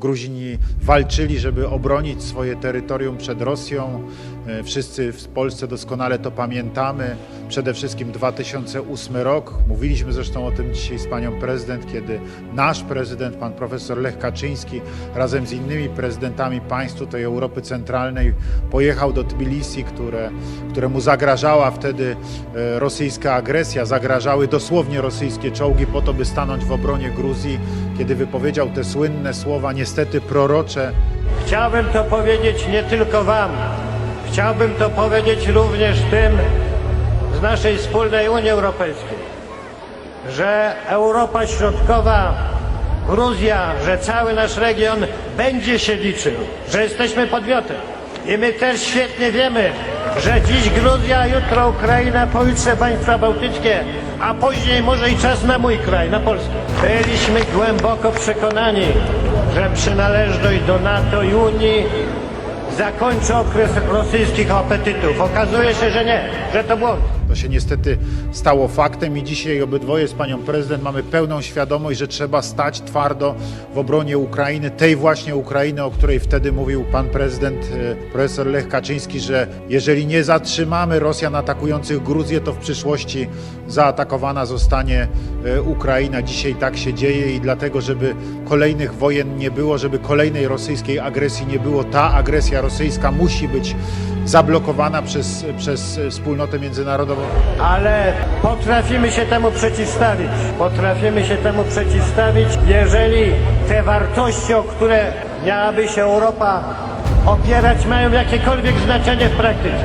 Gruzini walczyli, żeby obronić swoje terytorium przed Rosją. E, Wszyscy w Polsce doskonale to pamiętamy. Przede wszystkim 2008 rok. Mówiliśmy zresztą o tym dzisiaj z panią prezydent, kiedy nasz prezydent, pan profesor Lech Kaczyński, razem z innymi prezydentami państw tutaj Europy Centralnej pojechał do Tbilisi, które, któremu zagrażała wtedy e, rosyjska agresja. Zagrażały dosłownie rosyjskie czołgi po to, by stanąć w obronie Gruzji, kiedy wypowiedział te słynne słowa, niestety prorocze, Chciałbym to powiedzieć nie tylko Wam. Chciałbym to powiedzieć również tym z naszej wspólnej Unii Europejskiej, że Europa Środkowa, Gruzja, że cały nasz region będzie się liczył, że jesteśmy podmiotem. I my też świetnie wiemy, że dziś Gruzja, jutro Ukraina, pojutrze państwa bałtyckie, a później może i czas na mój kraj, na Polskę. Byliśmy głęboko przekonani, że przynależność do NATO i Unii zakończy okres rosyjskich apetytów. Okazuje się, że nie, że to błąd. To się niestety stało faktem i dzisiaj obydwoje z panią prezydent mamy pełną świadomość, że trzeba stać twardo w obronie Ukrainy, tej właśnie Ukrainy, o której wtedy mówił pan prezydent e, profesor Lech Kaczyński, że jeżeli nie zatrzymamy Rosjan atakujących Gruzję, to w przyszłości zaatakowana zostanie e, Ukraina. Dzisiaj tak się dzieje i dlatego, żeby kolejnych wojen nie było, żeby kolejnej rosyjskiej agresji nie było, ta agresja rosyjska musi być zablokowana przez, przez wspólnotę międzynarodową. Ale potrafimy się temu przeciwstawić. Potrafimy się temu przeciwstawić, jeżeli te wartości, o które miałaby się Europa opierać, mają jakiekolwiek znaczenie w praktyce.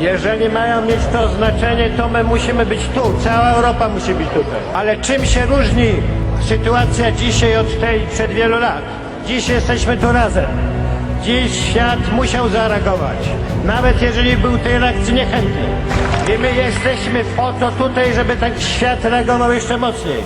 Jeżeli mają mieć to znaczenie, to my musimy być tu, cała Europa musi być tutaj. Ale czym się różni sytuacja dzisiaj od tej przed wielu lat? Dziś jesteśmy tu razem. Dziś świat musiał zareagować, nawet jeżeli był tej reakcji niechętny. I my jesteśmy po to tutaj, żeby ten świat reagował jeszcze mocniej.